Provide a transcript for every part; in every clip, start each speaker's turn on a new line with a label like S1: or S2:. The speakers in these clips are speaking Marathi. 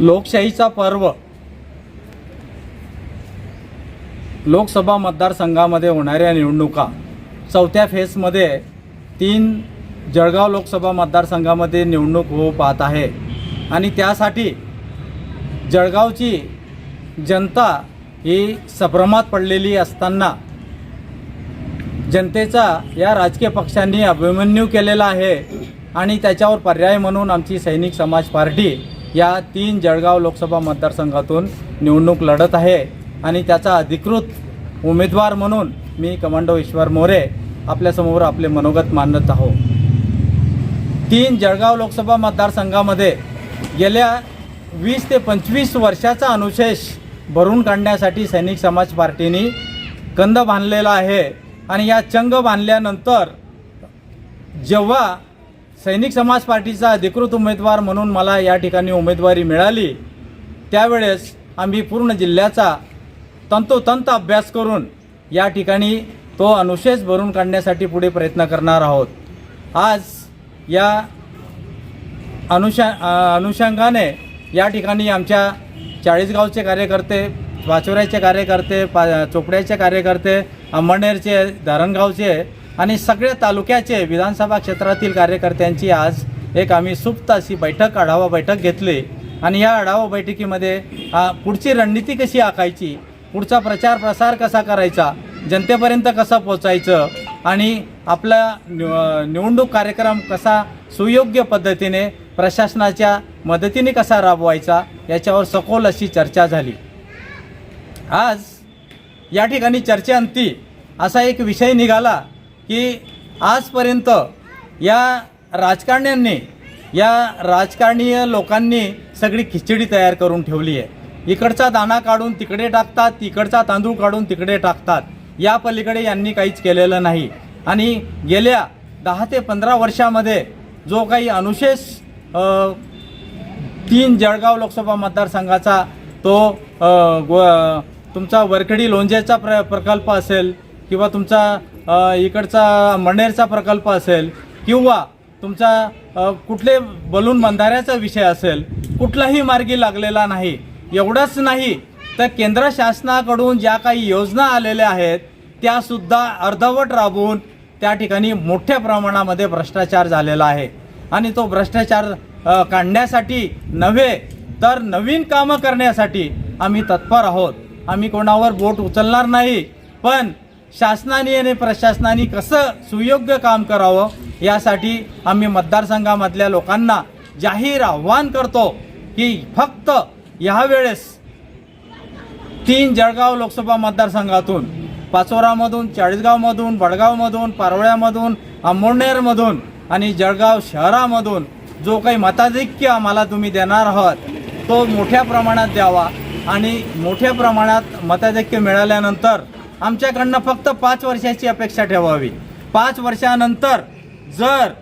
S1: लोकशाहीचा पर्व. लोकसभा मतदारसंघामध्ये होणाऱ्या निवडणुका. चौथ्या फेजमध्ये तीन जळगाव लोकसभा मतदारसंघामध्ये निवडणूक होऊ पाहत आहे. आणि त्यासाठी जळगावची जनता ही सभ्रमात पडलेली असताना जनतेचा या राजकीय पक्षांनी अभिमन्यू केलेला आहे. आणि त्याच्यावर पर्याय म्हणून आमची सैनिक समाज पार्टी या तीन जळगाव लोकसभा मतदारसंघातून निवडणूक लढत आहे आणि त्याचा अधिकृत उमेदवार म्हणून मी कमांडो ईश्वर मोरे आपल्यासमोर आपले मनोगत मांडत आहो. तीन जळगाव लोकसभा मतदारसंघामध्ये गेल्या वीस ते पंचवीस वर्षाचा अनुशेष भरून काढण्यासाठी सैनिक समाज पार्टीने कंद बांधलेला आहे आणि या चंग बांधल्यानंतर जेव्हा सैनिक समाज पार्टीचा अधिकृत उमेदवार म्हणून मला या ठिकाणी उमेदवारी मिळाली. त्यावेळेस आम्ही पूर्ण जिल्ह्याचा तंतोतंत अभ्यास करून या ठिकाणी तो अनुशेष भरून काढण्यासाठी पुढे प्रयत्न करणार आहोत. आज या अनुषा अनुषंगाने या ठिकाणी आमच्या चाळीसगावचे कार्यकर्ते वाचोऱ्याचे कार्यकर्ते पा चोपड्याचे कार्यकर्ते अंबळनेरचे धरणगावचे आणि सगळ्या तालुक्याचे विधानसभा क्षेत्रातील कार्यकर्त्यांची आज एक आम्ही सुप्त अशी बैठक आढावा बैठक घेतली. आणि या आढावा बैठकीमध्ये पुढची रणनीती कशी आखायची पुढचा प्रचार प्रसार कसा करायचा जनतेपर्यंत कसं पोचायचं आणि आपला निव- निवडणूक कार्यक्रम कसा सुयोग्य पद्धतीने प्रशासनाच्या मदतीने कसा राबवायचा याच्यावर सखोल अशी चर्चा झाली. आज या ठिकाणी चर्चेअंती असा एक विषय निघाला की आजपर्यंत या राजकारण्यांनी या राजकारणीय लोकांनी सगळी खिचडी तयार करून ठेवली आहे. इकडचा दाणा काढून तिकडे टाकतात तिकडचा तांदूळ काढून तिकडे टाकतात. या पलीकडे यांनी काहीच केलेलं नाही. आणि गेल्या दहा ते पंधरा वर्षामध्ये जो काही अनुशेष तीन जळगाव लोकसभा मतदारसंघाचा तो गो तुमचा वरखडी लोंजेचा प्र प्रकल्प असेल किंवा तुमचा इकडचा मणेरचा प्रकल्प असेल किंवा तुमचा कुठले बलून बंधाऱ्याचा विषय असेल कुठलाही मार्गी लागलेला नाही एवढंच नाही तर केंद्र शासनाकडून ज्या काही योजना आलेल्या आहेत त्यासुद्धा अर्धवट राबवून त्या ठिकाणी मोठ्या प्रमाणामध्ये भ्रष्टाचार झालेला आहे. आणि तो भ्रष्टाचार काढण्यासाठी नव्हे तर नवीन कामं करण्यासाठी आम्ही तत्पर आहोत. आम्ही कोणावर बोट उचलणार नाही पण शासनाने आणि प्रशासनाने कसं सुयोग्य काम करावं यासाठी आम्ही मतदारसंघामधल्या लोकांना जाहीर आव्हान करतो की फक्त ह्यावेळेस तीन जळगाव लोकसभा मतदारसंघातून पाचोरामधून चाळीसगावमधून बडगावमधून पारवळ्यामधून आंबोणेरमधून आणि जळगाव शहरामधून जो काही मताधिक्य आम्हाला तुम्ही देणार आहात तो मोठ्या प्रमाणात द्यावा आणि मोठ्या प्रमाणात मताधिक्य मिळाल्यानंतर आमच्याकडनं फक्त पाच वर्षाची अपेक्षा ठेवावी. पाच वर्षानंतर जर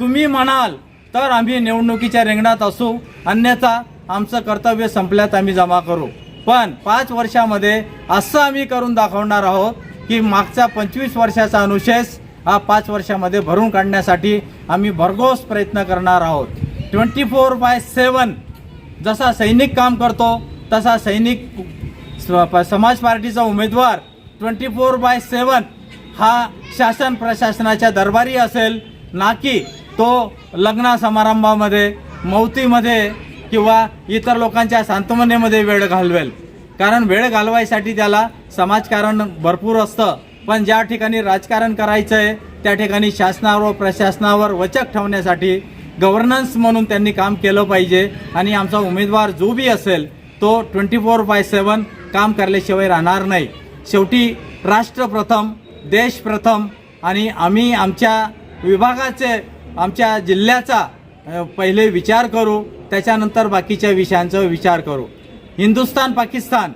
S1: तुम्ही म्हणाल तर आम्ही निवडणुकीच्या रिंगणात असू अन्यथा आमचं कर्तव्य संपल्यात आम्ही जमा करू. पण पाच वर्षामध्ये असं आम्ही करून दाखवणार आहोत की मागचा पंचवीस वर्षाचा अनुशेष हा पाच वर्षामध्ये भरून काढण्यासाठी आम्ही भरघोस प्रयत्न करणार आहोत. ट्वेंटी फोर बाय सेवन जसा सैनिक काम करतो तसा सैनिक स- प- समाज पार्टीचा उमेदवार ट्वेंटी फोर बाय सेवन हा शासन प्रशासनाच्या दरबारी असेल ना की तो लग्न समारंभामध्ये मौतीमध्ये किंवा इतर लोकांच्या सांत्वनेमध्ये वेळ घालवेल. कारण वेळ घालवायसाठी त्याला समाजकारण भरपूर असतं. पण ज्या ठिकाणी राजकारण करायचं आहे त्या ठिकाणी शासनावर प्रशासनावर वचक ठेवण्यासाठी गव्हर्नन्स म्हणून त्यांनी काम केलं पाहिजे. आणि आमचा उमेदवार जो बी असेल तो ट्वेंटी फोर बाय सेवन काम करल्याशिवाय राहणार नाही. शेवटी राष्ट्र प्रथम देश प्रथम आणि आम्ही आमच्या विभागाचे आमच्या जिल्ह्याचा पहिले विचार करू त्याच्यानंतर बाकीच्या विषयांचा विचार करू. हिंदुस्थान पाकिस्तान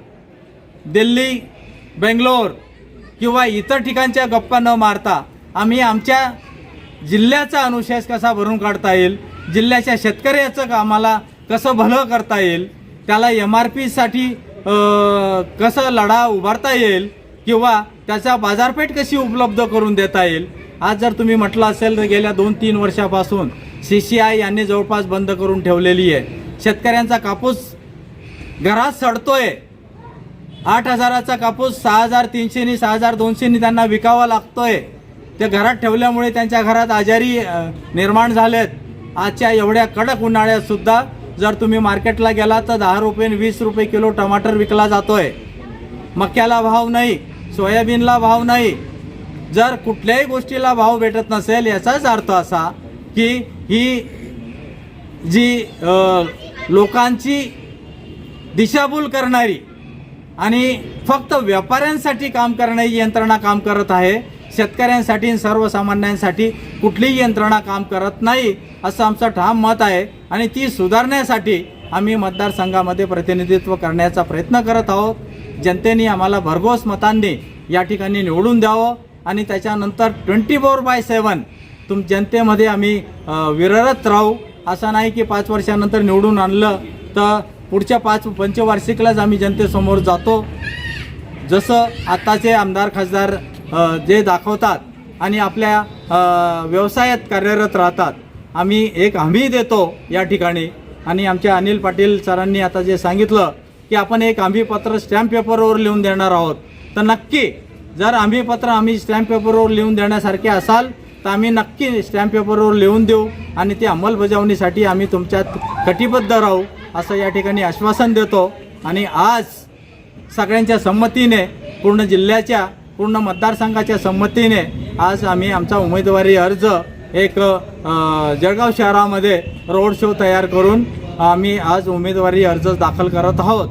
S1: दिल्ली बेंगलोर किंवा इतर ठिकाणच्या गप्पा न मारता आम्ही आमच्या जिल्ह्याचा अनुशेष कसा भरून काढता येईल जिल्ह्याच्या शेतकऱ्याचं कामाला कसं भलं करता येईल त्याला एम आर पीसाठी कसं लढा उभारता येईल किंवा त्याचा बाजारपेठ कशी उपलब्ध करून देता येईल आज जर तुम्ही म्हटलं असेल तर गेल्या दोन तीन वर्षापासून सी सी आय यांनी जवळपास बंद करून ठेवलेली आहे. शेतकऱ्यांचा कापूस घरात सडतोय. आठ हजाराचा कापूस सहा हजार तीनशेनी सहा हजार दोनशेनी त्यांना विकावा लागतोय. ते घरात ठेवल्यामुळे त्यांच्या घरात आजारी निर्माण झालेत. आजच्या एवढ्या कडक उन्हाळ्यात सुद्धा जर तुम्ही मार्केटला गेला तर दहा रुपये वीस रुपये किलो टमाटर विकला जातोय. मक्याला भाव नाही सोयाबीनला भाव नाही. जर कुठल्याही गोष्टीला भाव भेटत नसेल याचाच अर्थ असा की ही जी लोकांची दिशाभूल करणारी आणि फक्त व्यापाऱ्यांसाठी काम करणारी यंत्रणा काम करत आहे शेतकऱ्यांसाठी सर्वसामान्यांसाठी कुठलीही यंत्रणा काम करत नाही असं आमचं ठाम मत आहे. आणि ती सुधारण्यासाठी आम्ही मतदारसंघामध्ये प्रतिनिधित्व करण्याचा प्रयत्न करत आहोत. जनतेने आम्हाला भरघोस मतांनी या ठिकाणी निवडून द्यावं आणि त्याच्यानंतर ट्वेंटी फोर बाय सेवन तुम जनतेमध्ये आम्ही विररत राहू. असं नाही की पाच वर्षानंतर निवडून आणलं तर पुढच्या पाच पंचवार्षिकलाच आम्ही जनतेसमोर जातो. जसं आत्ताचे आमदार खासदार जे दाखवतात आणि आपल्या व्यवसायात कार्यरत राहतात. आम्ही एक हमी देतो या ठिकाणी. आणि आमच्या अनिल पाटील सरांनी आता जे सांगितलं की आपण एक हमीपत्र स्टॅम्प पेपरवर लिहून देणार आहोत. तर नक्की जर हमीपत्र आम्ही स्टॅम्प पेपरवर लिहून देण्यासारखे असाल तर आम्ही नक्की स्टॅम्प पेपरवर लिहून देऊ आणि ते अंमलबजावणीसाठी आम्ही तुमच्यात कटिबद्ध राहू असं या ठिकाणी आश्वासन देतो. आणि आज सगळ्यांच्या संमतीने पूर्ण जिल्ह्याच्या पूर्ण मतदारसंघाच्या संमतीने आज आम्ही आमचा उमेदवारी अर्ज एक जळगाव शहरामध्ये रोड शो तयार करून आम्ही आज उमेदवारी अर्ज दाखल करत आहोत.